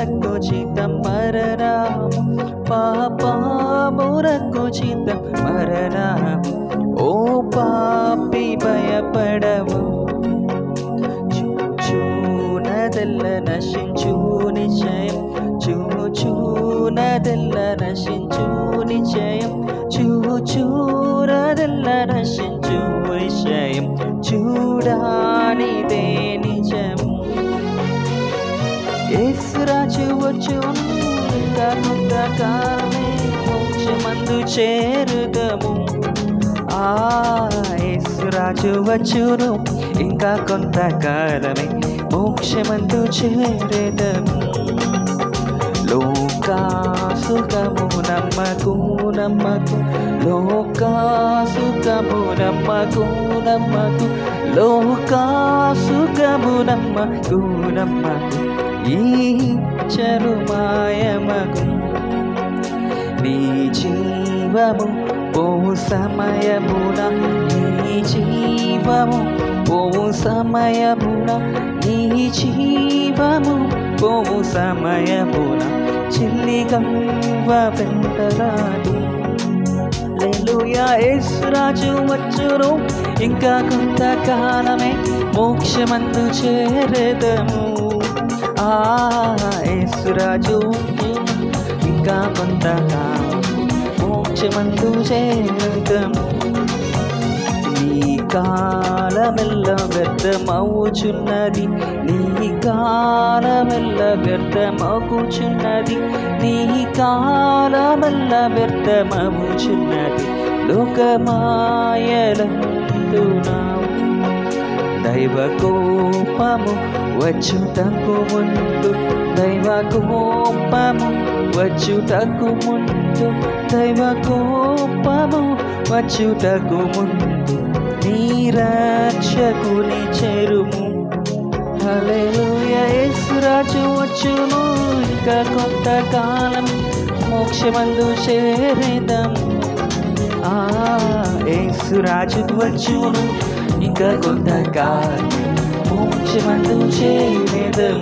మురకు చిత్తం మరరాము పాపమురకు చిత్తం మరరాము ఓ పాపి భయపడవు. చూనదెల్ల నశించు నిశ్చయం. చూచూనదెల్ల నశించు నిశ్చయం. చూచూరదెల్ల నశించు విషయం చూడానిదేని ఏసురాజు వచ్చు ఇంకా కొంతకాలమే మోక్షమందు చేరుదము ఆ యేసురాజు వచ్చును. ఇంకా కొంతకాలమే మోక్షమందు చేరేదము. లోకాసుకము నమ్మకు నమ్మకు లోకాసుకము నమ్మకు నమ్మకు లోకాసుకము నమ్మకు నమ్మకు. ఈ చరు మాయమగు. నీ జీవము ఓ సమయమున నీ జీవము ఓ సమయమున నీ జీవము ఓ సమయమున. చిల్లిగంవ వెంటరాదు లేలుయా యేసురాజు వచ్చును. ఇంకా కొంతకాలమే మోక్షమందు చేరేదము. యేసురాజు ఇంకా కొంతకాలం మోక్షమందు చేరేదము నీ కాలమెల్ల వ్యర్థమవుచున్నది నీ కాలమెల్ల వ్యర్థమగుచున్నది నీ కాలమెల్ల వ్యర్థమవుచున్నది లోకమాయలందునావు దైవ కోపము వచ్చుటకు ముందు దైవ కోపము వచ్చుటకు ముందు దైవ కోపము వచ్చుటకు ముందు నీరాక్షకుని చెరుము. హల్లెలూయ యేసురాజు వచ్చును. ఇంకా కొంతకాలం మోక్షమందు చేరేదం ఆ యేసురాజు వచ్చును. ఇంకా కొంతకాలం మోక్షమందు చేరేదం